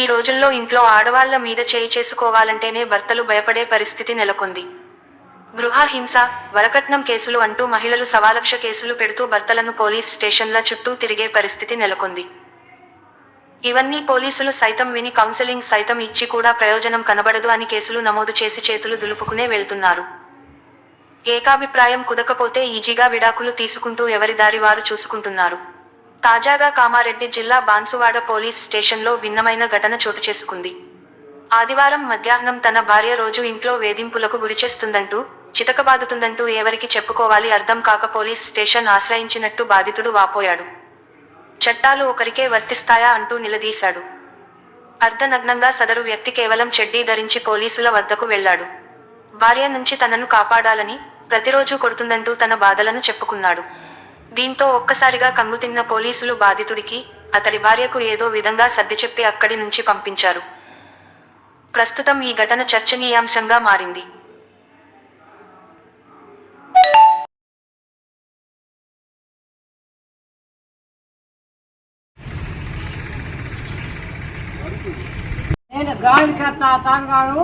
ఈ రోజుల్లో ఇంట్లో ఆడవాళ్ళ మీద చేయి చేసుకోవాలంటేనే భర్తలు భయపడే పరిస్థితి నెలకొంది. గృహ హింస వరకట్నం కేసులు అంటూ మహిళలు సవాలక్ష కేసులు పెడుతూ భర్తలను పోలీస్ స్టేషన్ల చుట్టూ తిరిగే పరిస్థితి నెలకొంది. ఇవన్నీ పోలీసులు సైతం విని కౌన్సెలింగ్ సైతం ఇచ్చి కూడా ప్రయోజనం కనబడదు అని కేసులు నమోదు చేసి చేతులు దులుపుకునే వెళ్తున్నారు. ఏకాభిప్రాయం కుదకపోతే ఈజీగా విడాకులు తీసుకుంటూ ఎవరి దారి వారు చూసుకుంటున్నారు. తాజాగా కామారెడ్డి జిల్లా బాన్సువాడ పోలీస్ స్టేషన్లో భిన్నమైన ఘటన చోటు చేసుకుంది. ఆదివారం మధ్యాహ్నం తన భార్య రోజు ఇంట్లో వేధింపులకు గురిచేస్తుందంటూ చితకబాదుతుందంటూ ఎవరికి చెప్పుకోవాలి అర్థం కాక పోలీస్ స్టేషన్ ఆశ్రయించినట్టు బాధితుడు వాపోయాడు. చట్టాలు ఒకరికే వర్తిస్తాయా అంటూ నిలదీశాడు. అర్ధనగ్నంగా సదరు వ్యక్తి కేవలం చెడ్డీ ధరించి పోలీసుల వద్దకు వెళ్ళాడు. భార్య నుంచి తనను కాపాడాలని ప్రతిరోజు కొడుతుందంటూ తన బాధలను చెప్పుకున్నాడు. దీంతో ఒక్కసారిగా కంగుతిన్న పోలీసులు బాధితుడికి అతడి భార్యకు ఏదో విధంగా సర్ది చెప్పి అక్కడి నుంచి పంపించారు. ప్రస్తుతం ఈ ఘటన చర్చనీయాంశంగా మారింది. నేను గాలి కత్తా తాగాను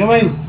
ఏమైంది?